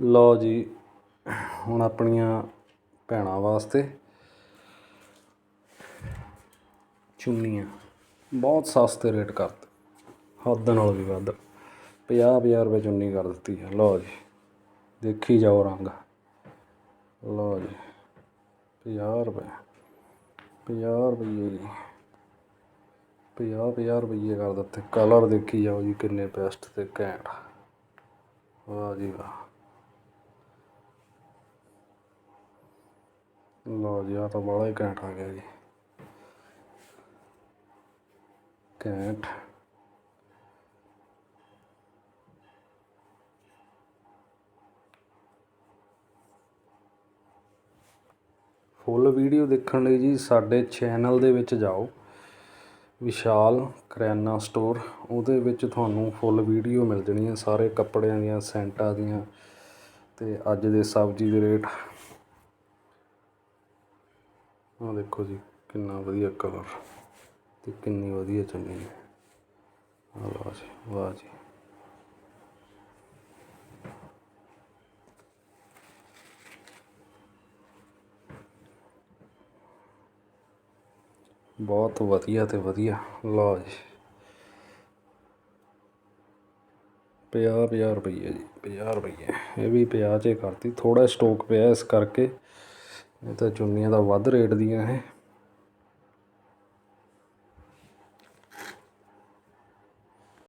ਲਓ ਜੀ, ਹੁਣ ਆਪਣੀਆਂ ਭੈਣਾਂ ਵਾਸਤੇ ਚੁੰਨੀਆਂ। ਬਹੁਤ ਸਸਤੇ ਰੇਟ ਕਰਤੇ। ਹੱਦ ਨਾਲ ਵੀ ਵੱਧ। 50 ਹਜ਼ਾਰ ਰੁਪਏ ਚੁੰਨੀ ਕਰ ਦਿੱਤੀ ਹੈ ਲਓ ਜੀ, ਦੇਖੀ ਜਾਓ ਰੰਗ। ਲਓ ਜੀ 50 ਰੁਪਏ। 50 ਰੁਪਏ ਜੀ। 50 50 ਰੁਪਏ ਕਰ ਦਿੱਤੇ। ਕਲਰ ਦੇਖੀ ਜਾਓ ਜੀ, ਕਿੰਨੇ ਬੈਸਟ ਤੇ ਘੈਂਟ। ਵਾਹ ਜੀ ਵਾਹ। ਲਓ ਜੀ ਆ ਤਾਂ ਬੜਾ ਹੀ ਘੈਂਟ ਆ ਗਿਆ ਜੀ। ਘੈਂਟ। ਫੁੱਲ ਵੀਡੀਓ ਦੇਖਣ ਲਈ ਜੀ ਸਾਡੇ ਚੈਨਲ ਦੇ ਵਿੱਚ ਜਾਓ। ਵਿਸ਼ਾਲ ਕਰਿਆਨਾ ਸਟੋਰ, ਉਹਦੇ ਵਿੱਚ ਤੁਹਾਨੂੰ ਫੁੱਲ ਵੀਡੀਓ ਮਿਲ ਜਾਣੀਆਂ, ਸਾਰੇ ਕੱਪੜਿਆਂ ਦੀਆਂ, ਸੈਂਟਾਂ ਦੀਆਂ। ਤੇ ਅੱਜ ਦੇ ਸਬਜ਼ੀ ਦੇ ਰੇਟ ਆਹ ਦੇਖੋ ਜੀ, ਕਿੰਨਾ ਵਧੀਆ ਕਲਰ ਤੇ ਕਿੰਨੀ ਵਧੀਆ ਚੁੰਨੀ ਹੈ। ਆਹ ਲਓ ਜੀ, ਵਾਹ ਜੀ। ਬਹੁਤ ਵਧੀਆ ਤੇ ਵਧੀਆ, ਲਓ ਜੀ। ਪੰਜਾਹ ਪੰਜਾਹ ਰੁਪਈਏ ਜੀ, ਪੰਜਾਹ ਰੁਪਈਏ। ਇਹ ਵੀ ਪੰਜਾਹ 'ਚ ਹੀ ਕਰਤੀ ਥੋੜਾ ਸਟੋਕ ਪਿਆ ਇਸ ਕਰਕੇ। ਇਹ ਤਾਂ ਚੁੰਨੀਆਂ ਦਾ ਵੱਧ ਰੇਟ ਦੀਆਂ ਇਹ।